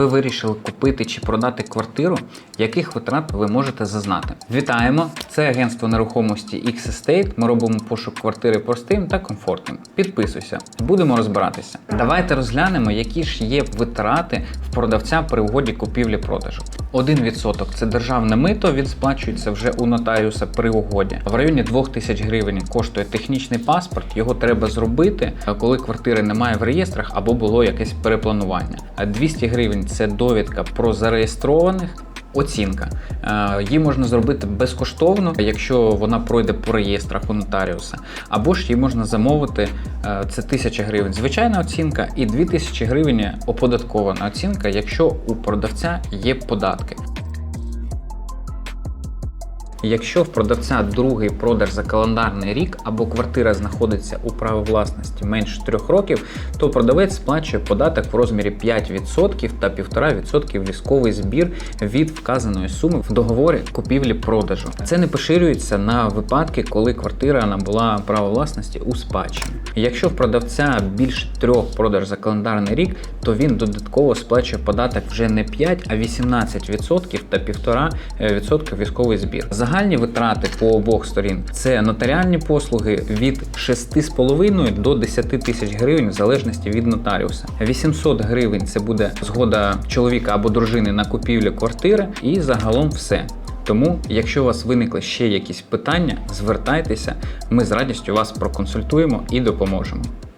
ви вирішили купити чи продати квартиру, яких витрат ви можете зазнати. Вітаємо! Це агентство нерухомості X Estate. Ми робимо пошук квартири простим та комфортним. Підписуйся, будемо розбиратися. Давайте розглянемо, які ж є витрати в продавця при угоді купівлі-продажу. 1% – це державне мито, він сплачується вже у нотаріуса при угоді. В районі 2000 гривень коштує технічний паспорт. Його треба зробити, е, коли квартири немає в реєстрах або було якесь перепланування. А 200 гривень це довідка про зареєстрованих. Оцінка. Е, Її можна зробити безкоштовно, якщо вона пройде по реєстрах у нотаріуса. Або ж її можна замовити, е, це 1000 гривень звичайна оцінка, і 2000 гривень оподаткована оцінка, якщо у продавця є податки. Якщо в продавця другий продаж за календарний рік або квартира знаходиться у праві власності менше 3 років, то продавець сплачує податок в розмірі 5% та 1,5% військовий збір від вказаної суми в договорі купівлі-продажу. Це не поширюється на випадки, коли квартира набула право власності у спадщині. Якщо в продавця більше трьох продаж за календарний рік, то він додатково сплачує податок вже не 5, а 18% та 1,5% військовий збір. Загальні витрати по обох сторін це нотаріальні послуги від 6,5 до 10 тисяч гривень в залежності від нотаріуса. 800 гривень це буде згода чоловіка або дружини на купівлю квартири, і загалом все. Тому, якщо у вас виникли ще якісь питання, звертайтеся, ми з радістю вас проконсультуємо і допоможемо.